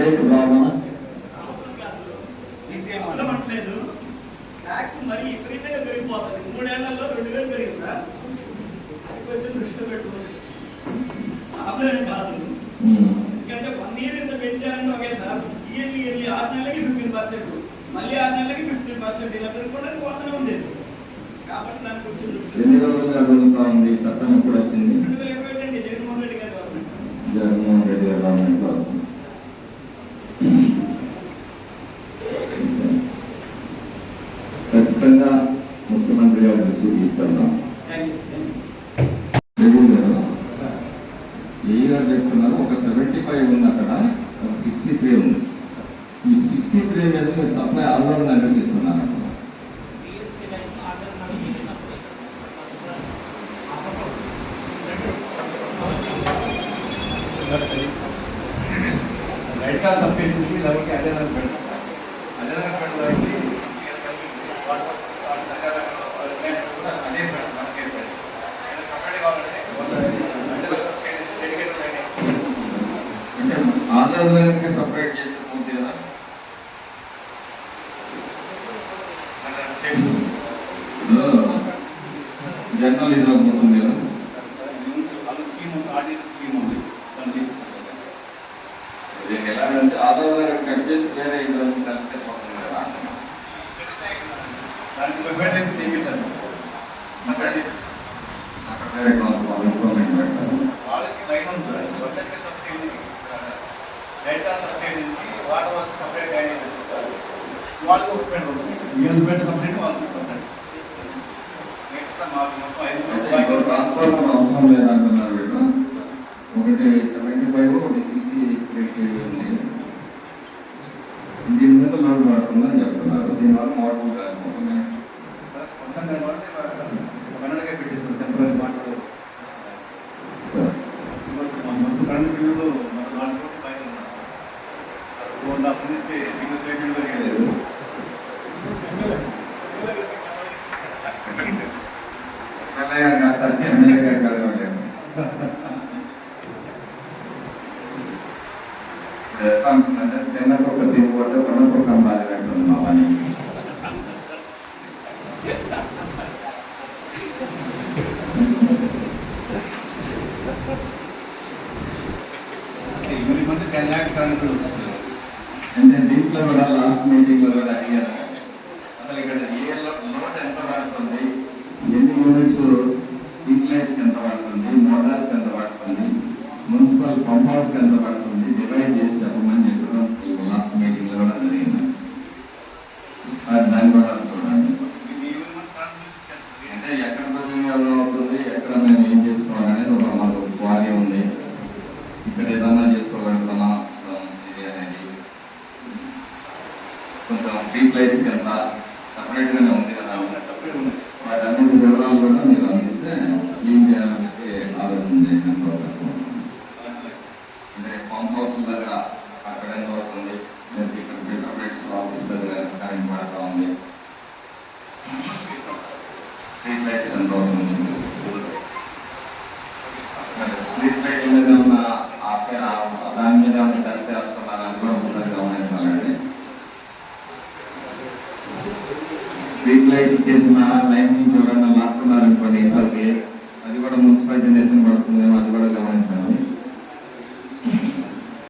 Rate బాగున్నా ఉండమట్లేదు tax మరి విపరీతంగా పెరిగిపోతుంది. మూడేళ్ళలో రెండు వేలు పెరిగింది సార్. అది కొంచెం దృష్టిలో పెట్టుకోండి. ప్రాబ్లమే కాదు. ఎందుకంటే వన్ ఇయర్ ఇంత పెంచారంటే ఒకే సార్. ఇయర్లీ ఇయర్లీ ఆరు నెలలకి ఫిఫ్టీన్ పర్సెంట్ మళ్ళీ ఆరు నెలలకి ఫిఫ్టీన్ పర్సెంట్ ఇలా పెరుగుకోవడానికి పోతూనే ఉంది. కాబట్టి దాని గురించి దృష్టి ఖచ్చితంగా ముఖ్యమంత్రి గారి దృష్టికి తీసుకెళ్దాం. ఏ గారు చెప్తున్నారు? ఒక సెవెంటీ ఫైవ్ ఉంది అక్కడ ఒక సిక్స్టీ త్రీ ఉంది. ఈ సిక్స్టీ త్రీ మీద మీరు సప్లై ఆందోళన నిర్వహిస్తున్నారు అక్కడ. లైట్గా సబ్జెక్ట్ నుంచి అంటే ఆందోళనకి సపరేట్ చేస్తే పోతే కదా ఇది పోతుంది కదా. దాన్ని దీన్ని ఎలాగంటే ఆందోళన కట్ చేసి వేరే ఇంద్రెస్ట్ కలిపితే పోతుంది కదా. దానికి అక్కడ వేరే ఇంప్రూవ్మెంట్ పెట్టాలి వాళ్ళకి లైన్ ఉంది సొసైటీ సబ్సిడీ ఉంది డేటా సబ్సిడీ ఉంది వాటర్ వాళ్ళకి సపరేట్ లైన్ చేసుకుంటారు వాళ్ళకి ఒక పెన్ ఉంది యూఎస్ పెన్ సపరేట్ వాళ్ళకి మాకు మొత్తం ఐదు ట్రాన్స్ఫార్మర్ అవసరం లేదంటున్నారు వీళ్ళు ఒకటి సెవెంటీ ఫైవ్ ఒకటి సిక్స్టీ ఎయిట్ ఉంది. దీని మీద లోడ్ పడుతుందని చెప్తున్నారు. దీనివల్ల మోడల్ కాదు మొత్తం కాబట్టి కన్నడగా పెట్టేస్తాం టెంపరీ మొత్తం కరెంట్ బిల్లులు అంటుంది మా పని every month ten lakh current bill వస్తుంది. అంటే దీంట్లో కూడా లాస్ట్ మీటింగ్లో కూడా అడిగాను అసలు ఇక్కడ ఏ లోడ్ ఎంత పడుతుంది ఎన్ని యూనిట్స్ స్ట్రీట్ ఎంత పడుతుంది? మోటార్స్ ఎంత పడుతుంది? మున్సిపల్ పంప్ హౌస్ ఎంత పడుతుంది? డివైడ్ చేసి చెప్పమని చెప్పడం ఈ లాస్ట్ మీటింగ్లో కూడా జరిగింది. అది దాన్ని కూడా చూడండి అంటే ఎక్కడ ప్రయోజనం అవుతుంది? ఎక్కడ మేము ఏం చేసుకోవాలనేది ఒక మాకు క్వారీ ఉంది. ఇక్కడ ఏదన్నా చేసుకోగలుగుతామా? ఇది అనేది కొంచెం స్ట్రీట్ లైట్స్ ఎంత సపరేట్గానే ఉంది కదా. వాటన్నిటి వివరాలు కూడా మీరు అందిస్తే ఏం చేయాలని ఆలోచన చేయడానికి అవకాశం ఉంది. అంటే పంప్ హౌస్ దగ్గర అక్కడ ఎంత అవుతుంది లేకపోతే ఇక్కడ ఫిల్టర్ ఆఫీస్ దగ్గర కరెంట్ పడతా ఉంది స్ట్రీట్ లైట్స్ ఎంత అవుతుంది స్ట్రీట్ లైట్ మీద ఉన్న దాని మీద ఉన్న కలిపి కూడా ఒకసారి గమనించాలండి స్ట్రీట్ లైట్ చేసిన లైన్ నుంచి ఎవరైనా లాక్ అది కూడా మున్సిపాలిటీ ఎత్తున పడుతుందేమో అది కూడా గమనించాలి.